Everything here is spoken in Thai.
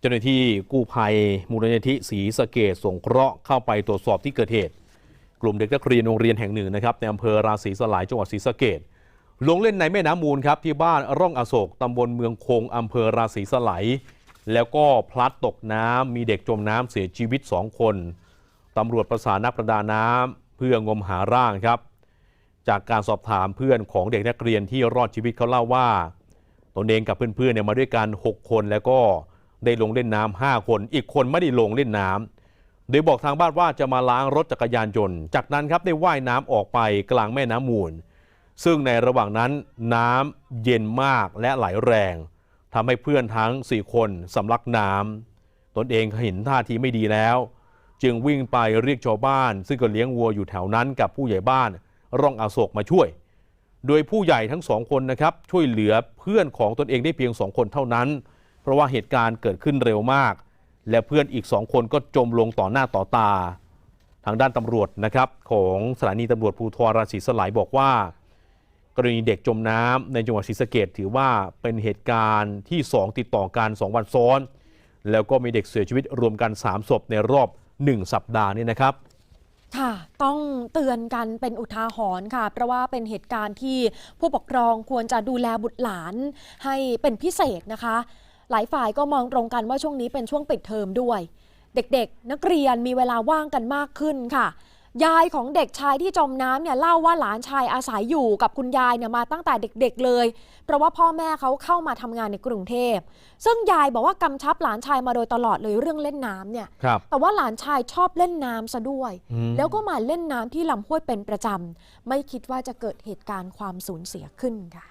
เจ้าหน้าที่กู้ภัยมูลนิธิศรีสะเกดสงเคราะห์เข้าไปตรวจสอบที่เกิดเหตุ กลุ่มเด็กนักเรียนโรงเรียนแห่งหนึ่งนะครับในอำเภอราศีสลายจังหวัดศรีสะเกดลงเล่นในแม่น้ำมูลครับที่บ้านร่องอโศกตำบลเมืองคงอำเภอราศีสลายแล้วก็พลัดตกน้ำมีเด็กจมน้ำเสียชีวิต2คนตำรวจประสานนักประดาน้ำเพื่องมหาร่างครับ จากการสอบถามเพื่อนของเด็กนักเรียนที่รอดชีวิตเขาเล่าว่า ตนเองกับเพื่อนๆเนี่ยมาด้วยกัน 6 คนแล้วก็ ได้ลงเล่นน้ำ5คนอีกคนไม่ได้ลงเล่นน้ำโดยบอกทางบ้านว่าจะมาล้างรถจักรยานยนต์ จากนั้นครับได้ว่ายน้ำออกไปกลางแม่น้ำมูล ซึ่งในระหว่างนั้นน้ำเย็นมากและไหลแรงทำให้เพื่อนทั้ง4คนสำลักน้ำตนเองเห็นท่าทีไม่ดีแล้ว จึงวิ่งไปเรียกชาวบ้าน ซึ่งก็เลี้ยงวัวอยู่แถวนั้นกับผู้ใหญ่บ้าน ร่องอาโศกมาช่วย โดยผู้ใหญ่ทั้งสองคนนะครับช่วยเหลือเพื่อนของตนเองได้เพียงสองคนเท่านั้น ราะว่าเหตุการณ์เกิดขึ้นเร็วมาก และเพื่อนอีกสองคนก็จมลงต่อหน้าต่อตา ทางด้านตำรวจนะครับของสถานีตำรวจภูธรราศีสลายบอกว่า กรณีเด็กจมน้ำในจังหวัดศรีสะเกดถือว่าเป็นเหตุการณ์ที่ 2 ติดต่อกัน 2 วันซ้อน แล้วก็มีเด็กเสียชีวิตรวมกัน 3 ศพในรอบ 1 สัปดาห์นี้นะครับค่ะ ต้องเตือนกันเป็นอุทาหรณ์ค่ะ เพราะว่าเป็นเหตุการณ์ที่ผู้ปกครองควรจะดูแลบุตรหลานให้เป็นพิเศษนะคะ หลายฝ่ายก็มองตรงกันว่าช่วงนี้เป็นช่วงปิดเทอมด้วย เด็กๆ นักเรียนมีเวลาว่างกันมากขึ้นค่ะ ยายของเด็กชายที่จมน้ำเนี่ยเล่าว่าหลานชายอาศัยอยู่กับคุณยายเนี่ยมาตั้งแต่เด็กๆเลย เพราะว่าพ่อแม่เขาเข้ามาทำงานในกรุงเทพ ซึ่งยายบอกว่ากำชับหลานชายมาโดยตลอดเลยเรื่องเล่นน้ำเนี่ย ครับ แต่ว่าหลานชายชอบเล่นน้ำซะด้วย อืม แล้วก็มาเล่นน้ำที่ลำห้วยเป็นประจำไม่คิดว่าจะเกิดเหตุการณ์ความสูญเสียขึ้นค่ะ